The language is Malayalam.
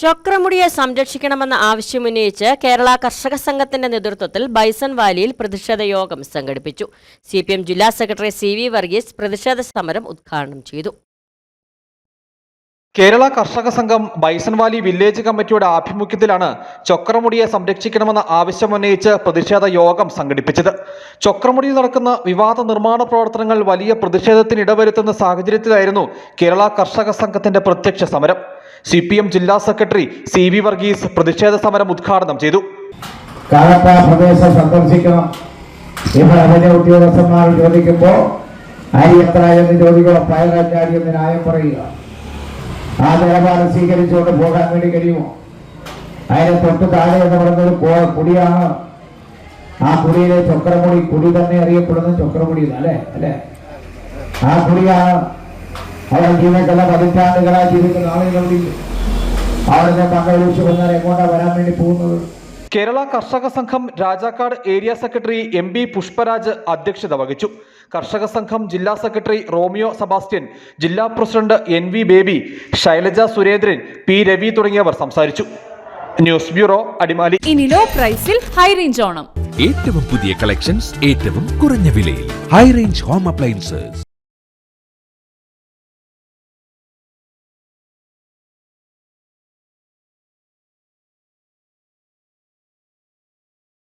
ചക്രമുടിയെ സംരക്ഷിക്കണമെന്ന ആവശ്യമുന്നയിച്ച് കേരള കർഷക സംഘത്തിന്റെ നേതൃത്വത്തിൽ ബൈസൺ വാലിയിൽ പ്രതിഷേധ യോഗം സംഘടിപ്പിച്ചു. സി പി എം ജില്ലാ സെക്രട്ടറി സി വി വർഗീസ് പ്രതിഷേധ സമരം ഉദ്ഘാടനം ചെയ്തു. കേരള കർഷക സംഘം ബൈസൺ വാലി വില്ലേജ് കമ്മിറ്റിയുടെ ആഭിമുഖ്യത്തിലാണ് ചൊക്രമുടിയെ സംരക്ഷിക്കണമെന്ന ആവശ്യമുന്നയിച്ച് പ്രതിഷേധ യോഗം സംഘടിപ്പിച്ചത്. ചൊക്രമുടിയിൽ നടക്കുന്ന വിവാദ നിർമ്മാണ പ്രവർത്തനങ്ങൾ വലിയ പ്രതിഷേധത്തിന് ഇടവരുത്തുന്ന സാഹചര്യത്തിലായിരുന്നു കേരള കർഷക സംഘത്തിന്റെ പ്രത്യക്ഷ സമരം. സി പി എം ജില്ലാ സെക്രട്ടറി സി വി വർഗീസ് പ്രതിഷേധ സമരം ഉദ്ഘാടനം ചെയ്തു. പ്രദേശം ആ നിലപാട് സ്വീകരിച്ചുകൊണ്ട് പോകാൻ വേണ്ടി കഴിയുമോ? അതിന് തൊട്ട് താഴെ എന്ന് കുടിയാണ്. ആ കുടിയിലെ ചക്രമുടി കുടി തന്നെ അറിയപ്പെടുന്ന ചക്രമുടി അല്ലേ? അല്ലേ? ആ കുടിയാണ്. ജീവിക്കുന്ന പതിറ്റാണ്ടുകളായി ജീവിക്കുന്ന ആളുകളുണ്ട് അവിടുന്ന് പങ്കെടുപ്പിച്ചു വന്നാൽ എങ്ങോട്ടാ വരാൻ വേണ്ടി പോകുന്നത്? കേരള കർഷക സംഘം Rajakkad area secretary M B Pushparaj അധ്യക്ഷത വഹിച്ചു. കർഷക സംഘം ജില്ലാ സെക്രട്ടറി റോമിയോ സെബാസ്റ്റ്യൻ ജില്ലാ president N V Baby Shailaja Surendran P Ravi തുടങ്ങിയവർ സംസാരിച്ചു. News bureau Adimali. ഇനി ലോ പ്രൈസിൽ ഹൈ റേഞ്ച് ഓണം. ഏറ്റവും പുതിയ കളക്ഷൻസ് ഏറ്റവും കുറഞ്ഞ വിലയിൽ. High range home appliances.